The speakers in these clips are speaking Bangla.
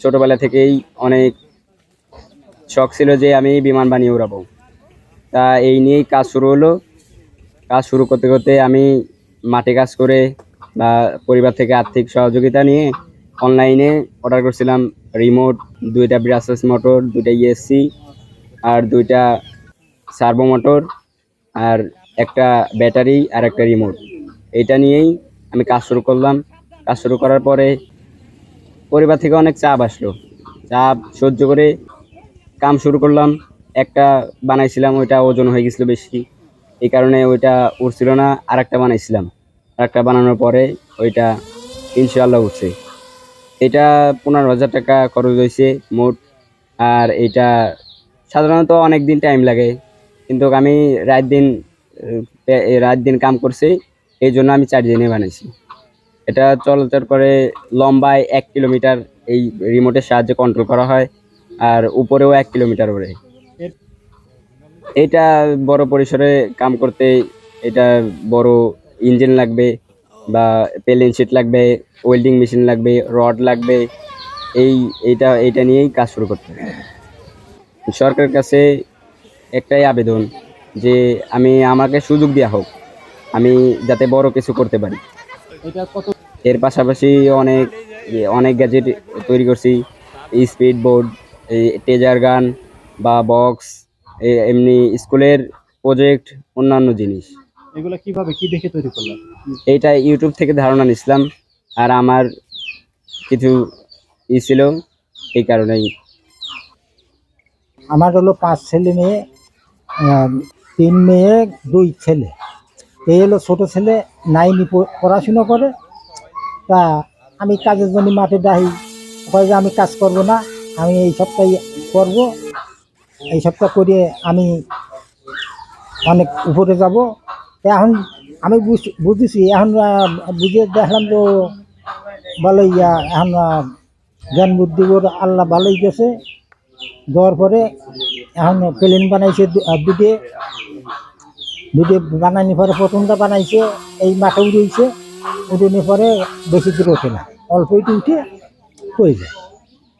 ছোটবেলা থেকেই অনেক শখ ছিল যে আমি বিমান বানিয়ে উড়াবো। তা এই নিয়েই কাজ শুরু হলো। কাজ শুরু করতে করতে আমি মাঠে কাজ করে বা পরিবার থেকে আর্থিক সহযোগিতা নিয়ে অনলাইনে অর্ডার করছিলাম রিমোট, দুইটা ব্রাসেস মোটর, দুইটা ইএসসি আর দুইটা সার্ভো মোটর আর একটা ব্যাটারি আর একটা রিমোট। এটা নিয়েই আমি কাজ শুরু করলাম। কাজ শুরু করার পরে পরিবার থেকে অনেক চাপ আসলো। চাপ সহ্য করে কাম শুরু করলাম। একটা বানাইছিলাম, ওইটা ওজন হয়ে গেছিল বেশি। এই কারণে ওইটা উঠছিল না আর একটা বানাইছিলাম। আর একটা বানানোর পরে ওইটা ইনশাল্লাহ উঠছে এটা পনেরো হাজার টাকা খরচ হয়েছে মোট। আর এটা সাধারণত অনেক দিন টাইম লাগে। কিন্তু আমি রাত দিন রাত দিন কাম করছি, এই জন্য আমি চার দিনে বানাইছি। এটা চলাচল করে লম্বায় এক কিলোমিটার এই রিমোটের সাহায্যে কন্ট্রোল করা হয় আর উপরেও এক কিলোমিটার ওরে। এটা বড় পরিসরে কাম করতে এটা বড় ইঞ্জিন লাগবে বা পেলেন শিট লাগবে ওয়েল্ডিং মেশিন লাগবে রড লাগবে এই এইটা এইটা নিয়েই কাজ শুরু করতে হবে সরকারের কাছে একটাই আবেদন যে আমি আমাকে সুযোগ দেওয়া হোক আমি যাতে বড় কিছু করতে পারি। এটা এর পাশাপাশি অনেক অনেক গ্যাজেট তৈরি করছি। স্পিড বোর্ড এই টেজার গান বা বক্স এমনি স্কুলের প্রজেক্ট অন্যান্য জিনিস। এগুলো কীভাবে কি দেখে তৈরি করলাম এইটা ইউটিউব থেকে ধারণা নিছিলাম আর আমার কিছু ই ছিল এই কারণেই। আমার হলো পাঁচ ছেলে মেয়ে তিন মেয়ে দুই ছেলে। এই হলো ছোটো ছেলে, নাইনি পড়াশুনো করে। তা আমি কাজের জন্য মাঠে ডাহি। কয় যে আমি কাজ করব না, আমি এই সপ্তাহে করব। এই সপ্তাহ করে আমি অনেক উপরে যাব। এখন আমি বুঝ- বুঝেছি এখন বুঝে দেখলাম তো ভালোই ইয়া এখন জ্ঞান বুদ্ধি ওর আল্লাহ ভালোই গেছে দেওয়ার পরে এখন প্লেন বানাইছে দুটে দুটে বানানি পরে প্রথমটা বানাইছে, এই মাঠে উঠেছে উঠে পরে বেশি দূর ওঠে না, অল্প একটু উঠে হয়ে যায়।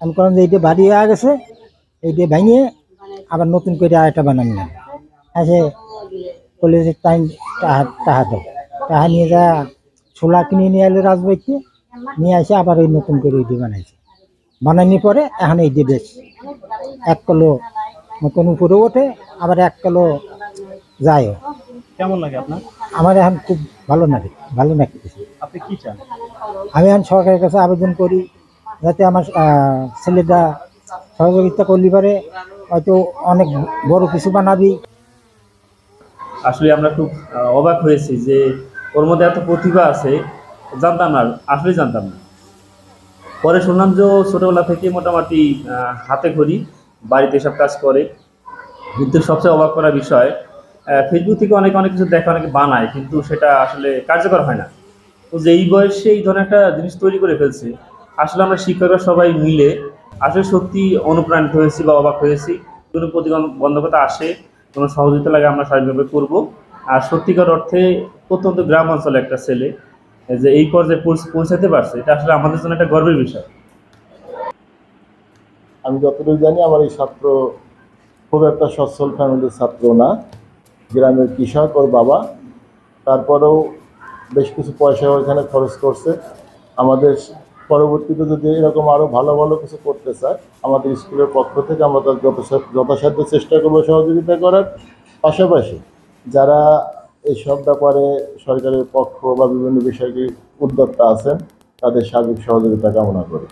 আমি কারণ যে এইটা বাড়ি হয়ে গেছে, এইটা ভেঙে আবার নতুন করে আরেকটা বানানি না আছে যে টাইম টাহা টাহা দাও। টাহা নিয়ে যা, ছোলা কিনে নিয়ে এলো রাজবাড়িতে, নিয়ে আসে আবার ওই নতুন করে ওইটা বানাইছে। বানানি পরে এখন এই যে বেশ, এক কিলো মতন উপরে ওঠে, আবার এক কিলো যায়ও। কেমন লাগে আপনার? আমার এখন খুব ভালো লাগে ভালো লাগতেছে। আপনি কি চান? আমি এখন সরকারের কাছে আবেদন করি যাতে আমার ছেলেটা সহযোগিতা করলি পারে হয়তো অনেক বড় কিছু বানাবি। আসলে আমরা খুব অবাক হয়েছি যে ওর মধ্যে এত প্রতিভা আছে জানতাম না আসলে জানতাম না। পরে শুনলাম যে ছোটোবেলা থেকে মোটামুটি হাতে ঘড়ি বাড়িতে সব কাজ করে। কিন্তু সবচেয়ে অবাক করা বিষয় ফেসবুক থেকে অনেক অনেক কিছু দেখে, অনেকে বানায়, কিন্তু সেটা আসলে কার্যকর হয় না। তো যে এই বয়সে এই ধরনের একটা জিনিস তৈরি করে ফেলছে, আসলে আমরা শিক্ষকরা সবাই মিলে আসলে সত্যি অনুপ্রাণিত হয়েছি বা অবাক হয়েছি। কোনো প্রতিবন্ধকতা আসে, কোনো সহযোগিতা লাগে আমরা স্বাভাবিকভাবে করব। আর সত্যিকার অর্থে প্রত্যন্ত গ্রাম অঞ্চলে একটা ছেলে, যে এই পর্যায়ে পৌঁছ- পৌঁছাতে পারছে, এটা আসলে আমাদের জন্য একটা গর্বের বিষয়। আমি যতটুকু জানি, আমার এই ছাত্র খুব একটা সচ্ছল ফ্যামিলির ছাত্র না। গ্রামের কৃষক ওর বাবা। তারপরেও বেশ কিছু পয়সা ওইখানে খরচ করছে। আমাদের পরবর্তীতে যদি এরকম আরও ভালো ভালো কিছু করতে চায়, আমাদের স্কুলের পক্ষ থেকে আমরা তার যথাসাধ্য চেষ্টা করব সহযোগিতা করার। পাশাপাশি যারা এইসব ব্যাপারে সরকারের পক্ষ বা বিভিন্ন বিষয়ে উদ্যোক্তা আছেন, তাদের সার্বিক সহযোগিতা কামনা করি।